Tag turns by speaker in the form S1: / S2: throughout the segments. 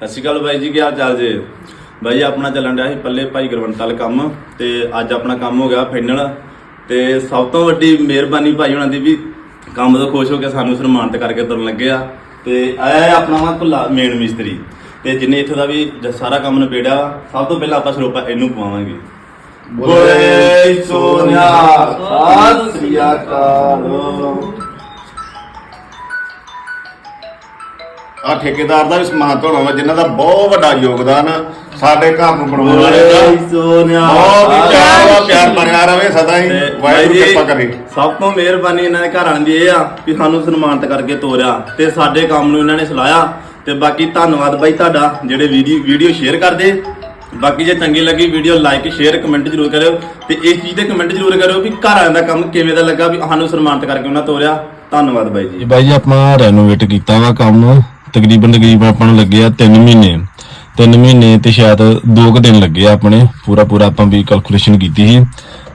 S1: ਸਤਿ ਸ਼੍ਰੀ ਅਕਾਲ ਬਾਈ ਜੀ ਕੀ ਹਾਲ ਚਾਲ ਜੇ? ਬਾਈ ਆਪਣਾ ਚੱਲਣ ਡਿਆ ਸੀ ਪੱਲੇ ਭਾਈ ਗੁਰਵੰਤਲ ਕੰਮ ਤੇ ਅੱਜ ਆਪਣਾ ਕੰਮ ਹੋ ਗਿਆ ਫਾਈਨਲ ਤੇ ਸਭ ਤੋਂ ਵੱਡੀ ਮਿਹਰਬਾਨੀ ਭਾਈ ਉਹਨਾਂ ਦੀ ਵੀ ਕੰਮ ਤੋਂ ਖੁਸ਼ ਹੋ ਕੇ ਸਾਨੂੰ ਸਨਮਾਨਿਤ ਕਰਕੇ ਤੁਰਨ ਲੱਗੇ ਆ ਤੇ ਇਹ ਆਪਣਾ ਵਾ ਭੁੱਲਾ ਮੇਨ ਮਿਸਤਰੀ ਤੇ ਜਿੰਨੇ ਇੱਥੇ ਦਾ ਵੀ ਸਾਰਾ ਕੰਮ ਨਿਬੇੜਿਆ ਸਭ ਤੋਂ ਪਹਿਲਾਂ ਆਪਾਂ ਸਰੋਪਾ ਇਹਨੂੰ ਪਵਾਵਾਂਗੇ। ਬੋਲੇ ਸੋਨਿਆ ਸਤਿ ਸ੍ਰੀ ਅਕਾਲ।
S2: ਆ ਠੇਕੇਦਾਰ ਦਾ ਵੀ ਸਮਾਨ ਧੋਣਾ ਵਾ ਜਿਨ੍ਹਾਂ ਦਾ ਬਹੁਤ ਵੱਡਾ ਯੋਗਦਾਨ ਆ ਸਾਡੇ ਘਰ ਨੂੰ ਬਣਾਉਣ ਵਾਲੇ ਦਾ।
S1: ਸੋਨਿਆ
S2: ਬਹੁਤ ਹੀ ਪਿਆਰ ਵਾ ਪਿਆਰ ਬਣਿਆ ਰਵੇ ਸਦਾ ਹੀ। ਵਾਹਿਗੁਰੂ ਕਿਰਪਾ ਕਰੇ।
S1: ਸਭ ਤੋਂ ਮਿਹਰਬਾਨੀ ਇਹਨਾਂ ਦੇ ਘਰ ਵਾਲਿਆਂ ਦੀ ਇਹ ਆ ਕਿ ਸਾਨੂੰ ਸਨਮਾਨਿਤ ਕਰਕੇ ਤੋਰਿਆ ਤੇ ਸਾਡੇ ਕੰਮ ਨੂੰ ਇਹਨਾਂ ਨੇ ਸਲਾਇਆ। ਤੇ ਬਾਕੀ ਧੰਨਵਾਦ ਬਾਈ ਤੁਹਾਡਾ ਜਿਹੜੇ ਵੀਡੀਓ ਸ਼ੇਅਰ ਕਰਦੇ। ਬਾਕੀ ਜੇ ਚੰਗੀ ਲੱਗੀ ਵੀਡੀਓ ਲਾਈਕ ਸ਼ੇਅਰ ਕਮੈਂਟ ਜ਼ਰੂਰ ਕਰਿਓ। ਤੇ ਇਸ ਚੀਜ਼ ਤੇ ਕਮੈਂਟ ਜ਼ਰੂਰ ਕਰਿਓ ਕਿ ਘਰ ਵਾਲਿਆਂ ਦਾ ਕੰਮ ਕਿਵੇਂ ਦਾ ਲੱਗਾ ਵੀ ਸਾਨੂੰ ਸਨਮਾਨਿਤ ਕਰਕੇ ਉਹਨਾਂ ਤੋਰਿਆ। ਧੰਨਵਾਦ ਬਾਈ ਜੀ।
S3: ਜੀ ਬਾਈ ਜੀ ਆਪਾਂ ਰੈਨੋਵੇਟ ਕੀਤਾ ਵਾ ਕੰਮ। ਤਕਰੀਬਨ ਤਕਰੀਬਨ ਆਪਾਂ ਨੂੰ ਲੱਗੇ ਆ 3 ਮਹੀਨੇ। 3 ਮਹੀਨੇ ਤੇ ਸ਼ਾਇਦ 2 ਕੁ ਦਿਨ ਲੱਗੇ ਆ ਆਪਣੇ। ਪੂਰਾ ਪੂਰਾ ਆਪਾਂ ਵੀ ਕੈਲਕੂਲੇਸ਼ਨ ਕੀਤੀ ਸੀ।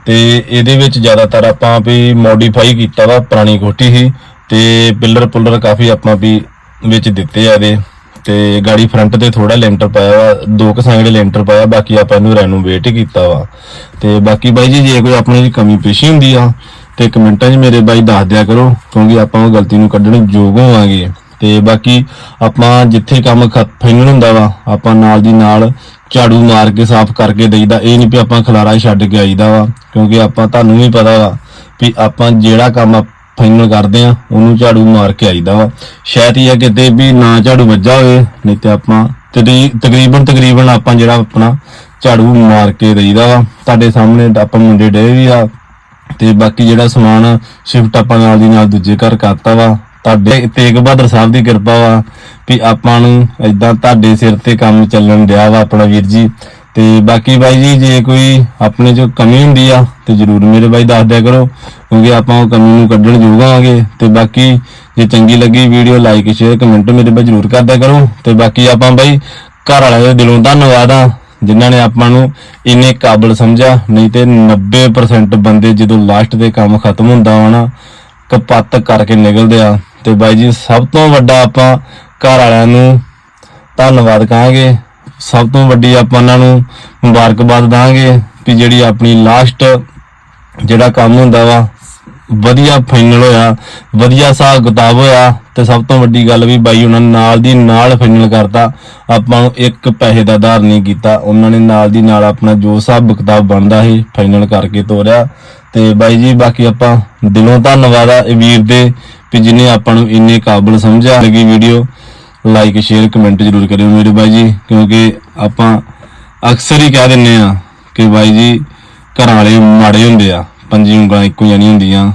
S3: ਤੇ ਇਹਦੇ ਵਿੱਚ ਜ਼ਿਆਦਾਤਰ ਆਪਾਂ ਵੀ ਮੋਡੀਫਾਈ ਕੀਤਾ ਵਾ ਪੁਰਾਣੀ ਕੋਠੀ ਸੀ। ਤੇ ਪਿਲਰ ਪੁਲਰ ਕਾਫੀ ਆਪਾਂ ਵੀ ਵਿੱਚ ਦਿੱਤੇ ਆ ਇਹਦੇ। ਤੇ ਗਾੜੀ ਫਰੰਟ ਤੇ ਥੋੜਾ ਲੈਂਟਰ ਪਾਇਆ ਵਾ, ਦੋ ਕੁ ਸਾਈਡ ਲੈਂਟਰ ਪਾਇਆ, ਬਾਕੀ ਆਪਾਂ ਇਹਨੂੰ ਰੈਨੋਵੇਟ ਹੀ ਕੀਤਾ ਵਾ। ਤੇ ਬਾਕੀ ਬਾਈ ਜੀ, ਜੇ ਕੋਈ ਆਪਣੇ ਦੀ ਕਮੀ ਪੇਸ਼ੀ ਹੁੰਦੀ ਆ, ਤੇ ਕਮੈਂਟਾਂ 'ਚ ਮੇਰੇ ਬਾਈ ਦੱਸ ਦਿਆ ਕਰੋ, ਕਿਉਂਕਿ ਆਪਾਂ ਉਹ ਗਲਤੀ ਨੂੰ ਕੱਢਣ ਯੋਗ ਹੋਵਾਂਗੇ। ਤੇ ਬਾਕੀ ਆਪਾਂ ਜਿੱਥੇ ਕੰਮ ਫਾਈਨਲ ਹੁੰਦਾ ਵਾ, ਆਪਾਂ ਨਾਲ ਦੀ ਨਾਲ ਝਾੜੂ ਮਾਰ ਕੇ ਸਾਫ਼ ਕਰਕੇ ਦੇਈਦਾ। ਇਹ ਨਹੀਂ ਵੀ ਆਪਾਂ ਖਲਾਰਾ ਹੀ ਛੱਡ ਕੇ ਆਈਦਾ ਵਾ, ਕਿਉਂਕਿ ਆਪਾਂ, ਤੁਹਾਨੂੰ ਵੀ ਪਤਾ ਵਾ ਵੀ ਆਪਾਂ ਜਿਹੜਾ ਕੰਮ ਫਾਈਨਲ ਕਰਦੇ ਆ ਉਹਨੂੰ ਝਾੜੂ ਮਾਰ ਕੇ ਆਈਦਾ ਵਾ। ਸ਼ਾਇਦ ਇਹ ਆ ਕਿਤੇ ਵੀ ਨਾ ਝਾੜੂ ਵੱਜਾ ਹੋਵੇ, ਨਹੀਂ ਤੇ ਆਪਾਂ ਤਕਰੀ- ਤਕਰੀਬਨ ਤਕਰੀਬਨ ਆਪਾਂ ਜਿਹੜਾ ਆਪਣਾ ਝਾੜੂ ਮਾਰ ਕੇ ਦੇਈਦਾ ਵਾ। ਤੁਹਾਡੇ ਸਾਹਮਣੇ ਆਪਾਂ ਮੁੰਡੇ ਡੇ ਵੀ ਆ, ਤੇ ਬਾਕੀ ਜਿਹੜਾ ਸਮਾਨ ਸ਼ਿਫਟ ਆਪਾਂ ਨਾਲ ਦੀ ਨਾਲ ਦੂਜੇ ਘਰ ਕਰਤਾ ਵਾ ਤੁਹਾਡੇ ਤੇਗ ਬਹਾਦਰ ਸਾਹਿਬ ਦੀ ਕਿਰਪਾ ਵਾ ਵੀ ਆਪਾਂ ਨੂੰ ਇਦਾਂ ਤੁਹਾਡੇ ਸਿਰ ਤੇ ਕੰਮ ਚੱਲਣ ਡਿਆ ਵਾ ਆਪਣਾ ਵੀਰ ਜੀ। ਤੇ ਬਾਕੀ ਬਾਈ ਜੀ, ਜੇ ਕੋਈ ਆਪਣੇ ਚ ਕਮੀ ਹੁੰਦੀ ਆ, ਤੇ ਜਰੂਰ ਮੇਰੇ ਬਾਈ ਦੱਸ ਦਿਆ ਕਰੋ, ਕਿਉਂਕਿ ਆਪਾਂ ਉਹ ਕਮੀ ਨੂੰ ਕੱਢਣ ਯੋਗ ਹੋਵਾਂਗੇ। ਤੇ ਬਾਕੀ ਜੇ ਚੰਗੀ ਲੱਗੀ ਵੀਡੀਓ ਲਾਈਕ ਸ਼ੇਅਰ ਕਮੈਂਟ ਮੇਰੇ ਬਾਈ ਜਰੂਰ ਕਰਦਿਆ ਕਰੋ। ਤੇ ਬਾਕੀ ਆਪਾਂ ਬਾਈ ਘਰ ਵਾਲਿਆਂ ਦੇ ਦਿਲੋਂ ਧੰਨਵਾਦ ਆ, ਜਿਨ੍ਹਾਂ ਨੇ ਆਪਾਂ ਨੂੰ ਇੰਨੇ ਕਾਬਲ ਸਮਝਿਆ। ਨਹੀਂ ਤੇ 90% ਬੰਦੇ ਜਦੋਂ ਲਾਸਟ ਦੇ ਕੰਮ ਖਤਮ ਹੁੰਦਾ ਵਾ ਨਾ, ਕਪੱਤ ਕਰਕੇ ਨਿਕਲਦੇ ਆ। ਤੇ ਬਾਈ ਜੀ, ਸਭ ਤੋਂ ਵੱਡਾ ਆਪਾਂ ਘਰ ਵਾਲਿਆਂ ਨੂੰ ਧੰਨਵਾਦ ਕਹਾਂਗੇ। ਸਭ ਤੋਂ ਵੱਡੀ ਆਪਾਂ ਉਹਨਾਂ ਨੂੰ ਮੁਬਾਰਕਬਾਦ ਦਾਂਗੇ ਕਿ ਜਿਹੜੀ ਆਪਣੀ ਲਾਸਟ ਜਿਹੜਾ ਕੰਮ ਹੁੰਦਾ ਵਾ, ਵਧੀਆ ਫਾਈਨਲ ਹੋਇਆ, ਵਧੀਆ ਹਿਸਾਬ ਕਿਤਾਬ ਹੋਇਆ ਤੇ ਸਭ ਤੋਂ ਵੱਡੀ ਗੱਲ ਵੀ ਬਾਈ ਉਹਨਾਂ ਨੇ ਨਾਲ ਦੀ ਨਾਲ ਫਾਈਨਲ ਕਰਤਾ। ਆਪਾਂ ਨੂੰ ਇੱਕ ਪੈਸੇ ਦਾ ਆਧਾਰ ਨਹੀਂ ਕੀਤਾ, ਉਹਨਾਂ ਨੇ ਨਾਲ ਦੀ ਨਾਲ ਆਪਣਾ ਜੋ ਹਿਸਾਬ ਕਿਤਾਬ ਬਣਦਾ ਸੀ ਫਾਈਨਲ ਕਰਕੇ ਤੋਰਿਆ। ਤੇ ਬਾਈ ਜੀ, ਬਾਕੀ ਆਪਾਂ ਦਿਲੋਂ ਧੰਨਵਾਦ ਆ ਵੀਰ ਦੇ ਵੀ ਜਿਹਨੇ ਆਪਾਂ ਨੂੰ ਇੰਨੇ ਕਾਬਲ ਸਮਝਿਆ, ਲੱਗੀ ਵੀਡੀਓ ਲਾਈਕ ਸ਼ੇਅਰ ਕਮੈਂਟ ਜ਼ਰੂਰ ਕਰਿਓ ਮੇਰੇ ਬਾਈ ਜੀ, ਕਿਉਂਕਿ ਆਪਾਂ ਅਕਸਰ ਹੀ ਕਹਿ ਦਿੰਨੇ ਆ ਕਿ ਬਾਈ ਜੀ ਘਰਾਂ ਵਾਲੇ ਮਾੜੇ ਹੁੰਦੇ ਆ, ਪੰਜੀ ਉਂਗਲਾਂ ਇੱਕੋ ਜਿਹੀਆਂ ਨਹੀਂ ਹੁੰਦੀਆਂ।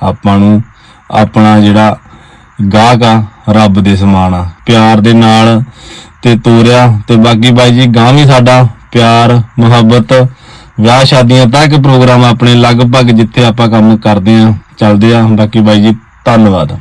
S3: ਆਪਾਂ ਨੂੰ ਆਪਣਾ ਜਿਹੜਾ ਗਾਹਕ ਆ, ਰੱਬ ਦੇ ਸਮਾਨ ਆ। ਪਿਆਰ ਦੇ ਨਾਲ ਤੇ ਤੋਰਿਆ ਤੇ ਬਾਕੀ ਬਾਈ ਜੀ ਗਾਂ ਵੀ ਸਾਡਾ ਪਿਆਰ, ਮੁਹੱਬਤ ਵਿਆਹ ਸ਼ਾਦੀਆਂ ਤੱਕ ਪ੍ਰੋਗਰਾਮ ਆਪਣੇ ਲਗਭਗ ਜਿੱਥੇ ਆਪਾਂ ਕੰਮ ਕਰਦੇ ਆ, ਚੱਲਦੇ ਆ। ਬਾਕੀ ਬਾਈ ਜੀ ਧੰਨਵਾਦ।